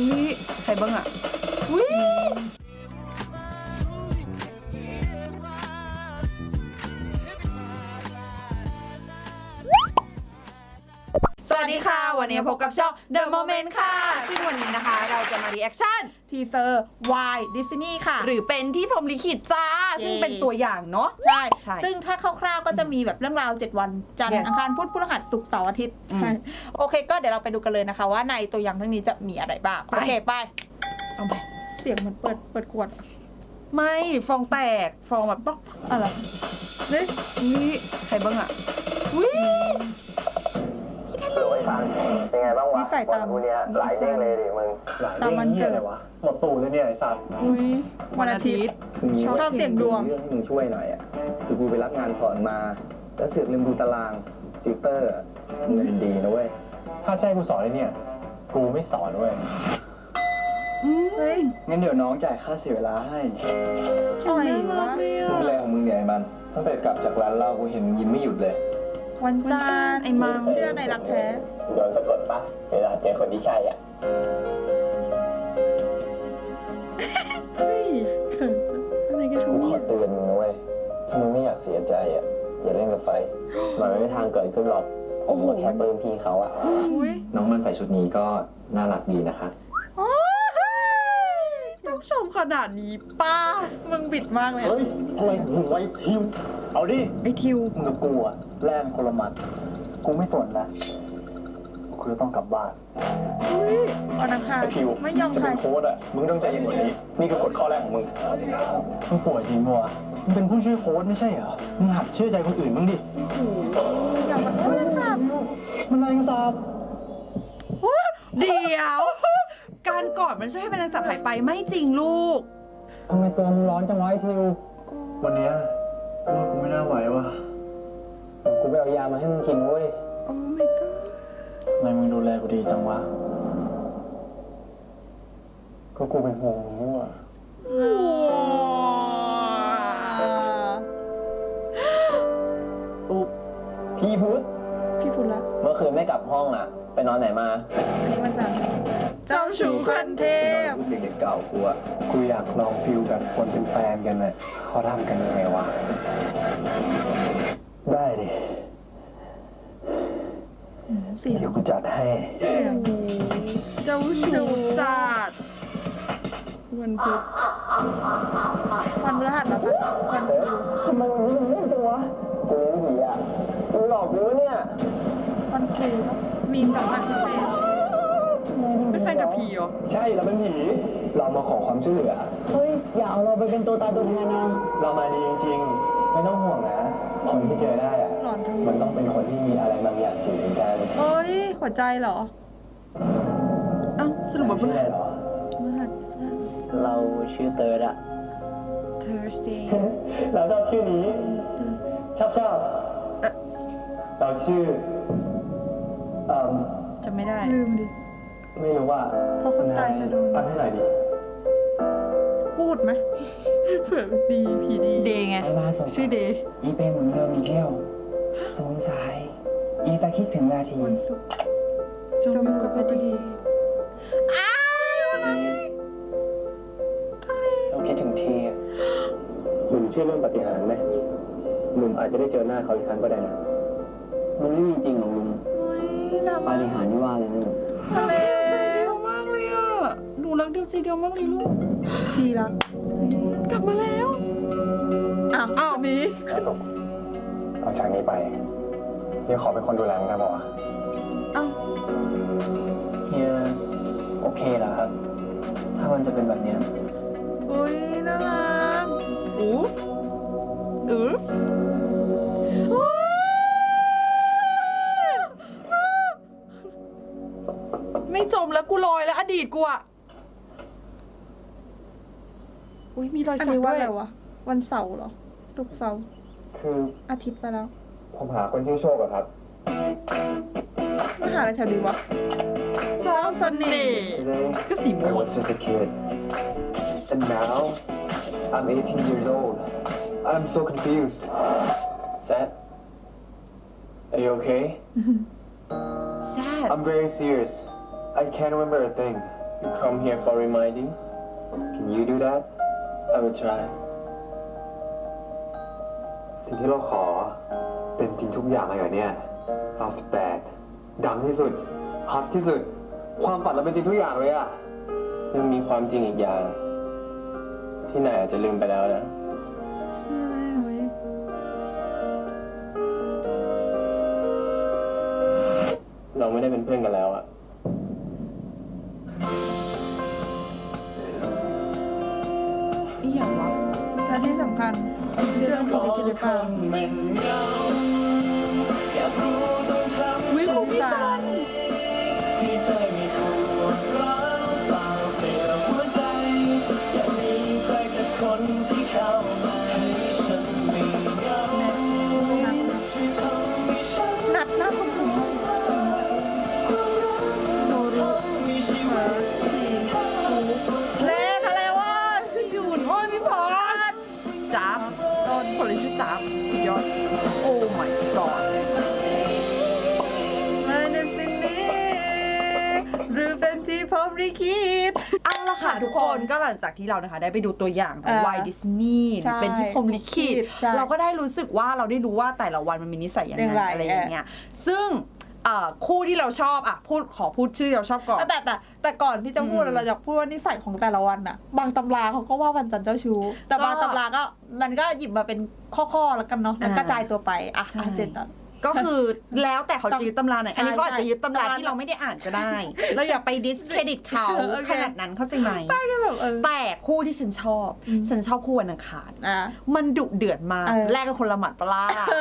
อุ้ยใครบ้างอะ วัสดีค่ะวันนี้พบกับช่อง The Moment ค่ะ ซึ่งวันนี้นะคะ เราจะมารีแอคชั่นทีเซอร์ Y Disney ค่ะ หรือเป็นที่พรหมลิขิตจ้า เย้ ซึ่งเป็นตัวอย่างเนาะ ใช่ ใช่ซึ่งถ้าคร่าวๆก็จะมีแบบเรื่องราว 7 วัน จันทร์ Yes อังคารพุธพฤหัสศุกร์เสาร์อาทิตย์อืมใช่โอเค ก็เดี๋ยวเราไปดูกันเลยนะคะ ว่าในตัวอย่างเรื่องนี้จะมีอะไรบ้าง ไป โอเคไป เอาไป เสียงเหมือนเปิดเปิดขวดอะไม่ฟองแตกฟองแบบป๊อกอะไรนี่อุ้ยใครบ้างอะอุ้ยหรือไอ้ ฟังเป็นไงบ้างวะนิสัยตาม วันพรุ่งเนี้ยหลายเด้งเลยดิมึง หลายตามวันเกิดรื่องหี้ยอะไรวะหมดตูดเลยเนี่ยไอ้สัตว์อุ้ยวันอาทิตย์ คือชอบเสี่ยงดวง เรื่องให้มึงช่วยหน่อยอะ คือกูไปรับงานสอนมา แล้วเสือกลืมดูตารางติวเตอร์อะเงินดีนะเว้ย ถ้าใช่กูสอนไอ้เนี่ย กูไม่สอนเว้ยเฮ้ยงั้นเดี๋ยวน้องจ่ายค่าเสียเวลาให้อะไรน่ารัวะกเลยมึอะงแรงของมึงเนี่ยไอ้มัน ตั้งแต่กลับจากร้านเหล้ากูเห็นมึงยิ้มไม่หยุดเลย วันจันทร์ไอ้มังเชื่อในรักแท้โดนสะกดปะเวลาเจอคนที่ใช่อะ เฮ้ยเขินจังอะไรกันครับกูขเนี่อย เตือนมึงนะเว้ย ถ้ามึงไม่อยากเสียใจอะ อย่าเล่นกับไฟ มันไม่มีทางเกิดขึ้นหรอก ผมก็แค่ปลื้มพี่เขาอะ อุ้ยน้องมันใส่ชุดนี้ก็น่ารักดีนะคะโอ้ยต้องชม ขนาดนี้ป้า มึงบิดมากเลยอะเฮ้ยทำไมมึงไว้ทิว เอาดิ ไอทิว มึงกับกูอะแล่นคนละหมัด กูไม่สนนะกูจะต้องกลับบ้าน อุ้ยวันอังคารไอ้ทิวไม่ยอมจะใครเป็นโค้ดอะมึงต้องใจเย็นกว่านี้ นี่คือกฎข้อแรกของมึง มึงป่วยจริงปะวะมึงเป็นผู้ช่วยโค้ดไม่ใช่เหรอ มึงหัดเชื่อใจคนอื่นบ้างดิ ไม่ยอมมาโทษนะครับมันแรงสาบ เดี๋ยว การกอดมันช่วยให้แมลงสาบหายไปไม่จริงลูก ทำไมตัวมึงร้อนจังวะไอ้ทิว วันเนี้ยกูว่ากูไม่น่าไหวว่ะกูไปเอายามาให้มึงกินเว้ย โอ้ my god ทำไมมึงดูแลกูดีจังวะ ก็กูเป็นห่วงมึงนี่หว่าอุ๊บพี่พุทธพี่พุทธละ เมื่อคืนไม่กลับห้องอะไป นอนไหนมาอันนี้วันจันทร์เจ้าชู้คันเทพรูปเด็กๆเก่ากูอะกูอยากลองฟิลแบบคนเป็นแฟนกันน่ะเขาทำกันยังไงวะ ได้ดิเสียงเดี๋ยวกูจัดให้ เสียงเจ้าชู้จัดวันพุธวันพฤหัสแล้วปะวันพุธทำไมวันนี้มึงเล่นจังวะกูเล่นผีอะมึงหลอกกูวะเนี่ยวันครูปะ มีสองวันพิเศษเป็นแฟนกับผีเหรอ ใช่เราเป็นผี เรามาขอความช่วยเหลือ เฮ้ย อย่าเอาเราไปเป็นตัวตายตัวแทนนะ เรามาดีจริงๆ ไม่ต้องห่วงนะ คนที่เจอได้อะหลอนทั้งมันต้องเป็นคนที่มีอะไรบางอย่างสื่อถึงกันเอ้ยหัวใจเหรอ เอ้าสรุปว่าชื่เมื่อออะไรเหรอพฤหัส เราชื่อเติร์ดอะ Thursday เราชอบชื่อนี้ ชอบชอบเราชื่อ เอ่มจำไม่ได้ ลืมดิ ไม่รู้ว่าเพราะคนตายจะโดน ตั้งให้หน่อยดิกูดไหม เผื่อดีผีดี เดย์ไง ไอ้มาสงชื่อเดย์อีเป็นเหมือนเดิมอีกแล้วสงสัยอีจะคิดถึงนาทีวันศุกร์จจงงกับพอดีอ้าวต้องคิดถึงทีอะหนุ่มเชื่อเรื่องปาฏิหารย์ไหมหนุ่มอาจจะได้เจอหน้าเขาอีกครั้งก็ได้นะมันไม่มีจริงหรอกลุงโอ้ยน่าปามาฏิหาริย์ที่ว่าเลยนะหนุ่มทะเลใจเดียวมากเลยอะหนูรักเดียวใจเดียวมากเลยลูกทีรักกลับมาแล้วอ้าวอ้าวมีไอ้สุกตอนจากนี้ไปเฮียขอเป็นคนดูแลมึงได้ป่าวะอ้าวเฮียโอเคเหรอครับ ถ้ามันจะเป็นแบบเนี้ย อยแล้วอดีตกูอะอุ้ยมีรอยอันสักนี้ด้ว่าวยอะไรวะ วันเสาร์เหรอ ศุกร์เสาร์คืออาทิตย์ไปแล้วผมหาคนชื่อโชคอะครับ มาหาอะไรแถวนี้วะ เจ้าเสน่ห์ Today ก็สี I ม่วง was just a kid and now I'm 18 years old I'm so confused Seth Are you okay sad I'm very serious I can't remember a thing You come here for reminding? Can you do that I will try. สิ่งที่เราขอเป็นจริงทุกอย่างเลยเหรอเนี่ยเราสิบแปดดังที่สุดฮอตที่สุด ความฝันเราเป็นจริงทุกอย่างเลยอะยังมีความจริงอีกอย่าง ที่นายอาจจะลืมไปแล้วนะ เราไม่ได้เป็นเพื่อนกันแล้วอะ และที่สำคัญเชื่อเรื่องของลิขิตหรือเปล่าวิคุมิสันนั ค่ะทุกคนก็หลังจากที่เรานะคะ ได้ไปดูตัวอย่างของเออวายดิสนีย์ใช่เป็นที่พรหมลิขิตใช่เราก็ได้รู้สึกว่าเราได้รู้ว่าแต่ละวันมันมีนิสัยยังอย่างไงไรอะไรอย่างเงี้ยซึ่งเอ่อคู่ที่เราชอบอะพูดขอพูดชื่อที่เราชอบก่อน แต่แต่แต่ก่อนที่จะพูดอืมเราอยากพูดว่านิสัยของแต่ละวันอะบางตำราเขาก็ว่าวันจันทร์เจ้าชู้ แต่บางก็ตำราก็มันก็หยิบมาเป็นข้อๆแล้วกันเนาะแล้วอ่ากระจายตัวไปอะใช่ อะเจนตัน ก็คือแล้วแต่เขาจะยึดตำราไหนใช่อันนี้เขาอาจจะยึดตำราใช่ที่เราไม่ได้อ่านก็ได้ เราอย่าไปดิสเครดิตเขาโอเคขนาดนั้นเข้าใจไหมก็แบบเออแต่คู่ที่ฉันชอบอืมฉันชอบคู่วันอังคารอะมันดุเดือดมากเออแลกกันคนละหมัดปะลาเอ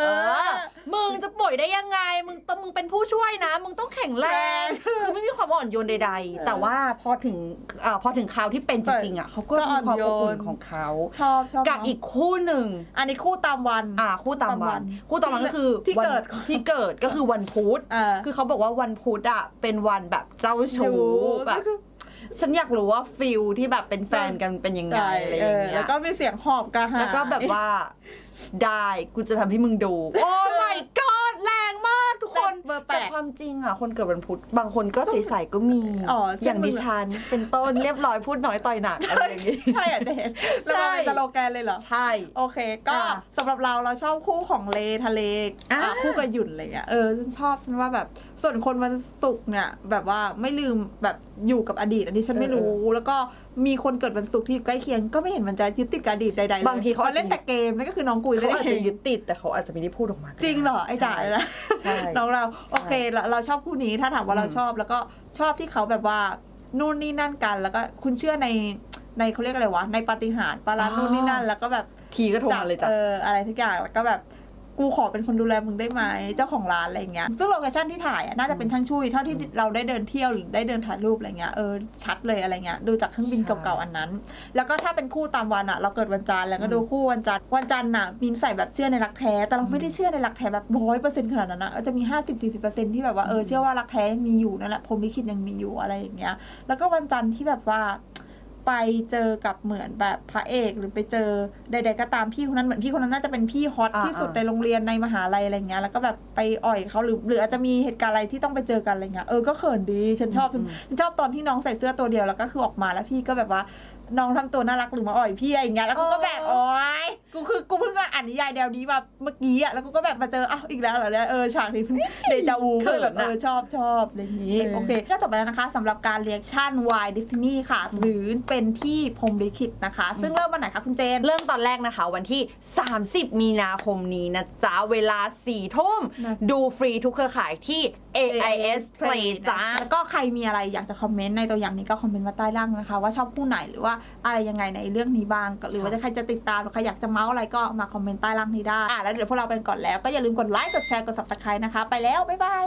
อ มึงจะป่วยได้ยังไง มึงต้องมึงเป็นผู้ช่วยนะ มึงต้องแข็งแรง คือไม่มีความอ่อนโยนใด ๆ แต่ว่าพอถึงเอ่อพอถึงคราวที่เป็นจริงๆอะเขาก็ก็อ่มีอนความโยอบอุ่นนของเขา ชอบชอบกับเนะอีกคู่หนึ่ง อันนี้คู่ตามวัน อ่า คู่ตามวัน คู่ตามวันก็คือที่วันเกิดที่เกิดก็คือวันพุธอ่าคือเขาบอกว่าวันพุธอะเป็นวันแบบเจ้าชู้แบบคือ ฉันอยากรู้ว่าฟิลที่แบบเป็นแฟนกันเป็นยังไงอะไรอย่างเงี้ยแล้วก็มีเสียงหอบกระหายแล้วก็แบบว่า ได้กูจะทำให้มึงดู โอ้ my god เบอร์แปดแต่ความจริงอะ คนเกิดวันพุธบางคนก็ใสๆก็มีอ๋อเช่นอย่างมึงดิฉันเป็นต้นเรียบร้อยพูดน้อยต่อยหนักอะไรอย่างงี้ ใช่อะเจนแล้วมันเป็นสโลแกนเลยเหรอ ใช่ โอเค ก็อะสำหรับเราเราชอบคู่ของเลทะเลอะอะคู่กับหยุ่นอะไรเงี้ยเออฉันชอบฉันว่าแบบส่วนคนวันศุกร์เนี่ย แบบว่าไม่ลืมแบบอยู่กับอดีต อันนี้ฉันไม่รู้ แล้วก็มีคนเกิดวันศุกร์ที่อยู่ใกล้เคียงก็ไม่เห็นมันจะยึดติดกับอดีตใดๆเลยบางทีเขาอาจจะเล่นแต่เกมนั่นก็คือน้องกุยไม่เขาได้อาจเอจะงยึดติดแต่เขาอาจจะไม่ได้พูดออกมาก็ได้จริงเหรอไอ้จ๋าเลยนะใช่ น้องเราโอเคเราเราชอบคู่นี้ถ้าถามว่าเราชอบแล้วก็ชอบที่เขาแบบว่านู่นนี่นั่นกัน แล้วก็คุณเชื่อในในเขาเรียกอะไรวะในปาฏิหาริย์ปารานู่นนี่นั่น แล้วก็แบบทีก็โทรมาเลยจ้ะ เอออะไรทุกอย่างแล้วก็แบบ กูขอเป็นคนดูแลมึงได้ไหมเจ้าของร้านอะไรอย่างเงี้ยซึ่งโลเคชั่นที่ถ่ายอะน่าจะเป็นช่างช่วยเท่าที่เราได้เดินเที่ยวหรือได้เดินถ่ายรูปอะไรเงี้ยเออชัดเลยอะไรเงี้ยดูจากเครื่องบินใช่เก่าๆอันนั้น แล้วก็ถ้าเป็นคู่ตามวันอะเราเกิดวันจันทร์แล้วก็ดูคู่วันจันทร์วันจันทร์น่ะมินใส่แบบเชื่อในรักแท้แต่เราไม่ได้เชื่อในรักแท้แบบร้อยเปอร์เซ็นต์ขนาดนั้นนะจะมีห้าสิบสี่สิบเปอร์เซ็นต์ที่แบบว่าเออเชื่อว่ารักแท้ยังมีอยู่นั่นแหละพรหมลิขิตยังมีอยู่อะไรอย่างเงี้ยแล้วก็วันจันทร์ที่แบบว่า ไปเจอกับเหมือนแบบพระเอกหรือไปเจอใดๆก็ตามพี่คนนั้นเหมือนพี่คนนั้นน่าจะเป็นพี่ฮอตอ่าที่สุดอ่าในโรงเรียนในมหาลัยอะไรเงี้ยแล้วก็แบบ ไปอ่อยเขาหรือหรืออาจจะมีเหตุการณ์อะไรที่ต้องไปเจอกันอะไรเงี้ยเออก็เขินดีฉันชอบฉันฉันชอบตอนที่น้องใส่เสื้อตัวเดียวแล้วก็คือออกมาแล้วพี่ก็แบบว่าน้องทำตัวน่ารักหรือมาอ่อยพี่อะไรอย่างเงี้ยแล้วกูก็แบบโอ๊ยกูคือกูเพิ่งมาอ่านนิยายแนวนี้มาเมื่อกี้อะแล้วกูก็แบบมาเจออ้าวอีกแล้วเหรอเนี่ยเออฉากนี้เพิ่งเดจาวูก็เลยแบบเออชอบชอบอะไรอย่างงี้เออโอเคก็จบไปแล้วนะคะสำหรับการเรียกชั่นวายดิสนีย์ค่ะ หรือเป็นที่พรหมลิขิตนะคะ ซึ่งเริ่มวันไหนคะคุณเจน เริ่มตอนแรกนะคะ วันที่ 30 มีนาคมนี้นะจ๊ะเวลา4ทุ่มนะดูฟรีทุกเครือข่ายที่ AIS Play จ้า แล้วก็ใครมีอะไรอยากจะคอมเมนต์ในตัวอย่างนี้ก็คอมเมนต์มาใต้ล่างนะคะ ว่าชอบคู่ไหนหรือว่าอะไรยังไงในเรื่องนี้บ้างก็หรือว่าจะใครจะติดตามหรือใครอยากจะเมาส์อะไรก็มาคอมเมนต์ใต้ล่างนี้ได้อะแล้วเดี๋ยวพวกเราไปก่อนแล้วก็อย่าลืมกดไลค์กดแชร์กด subscribe นะคะ ไปแล้วบ๊ายบาย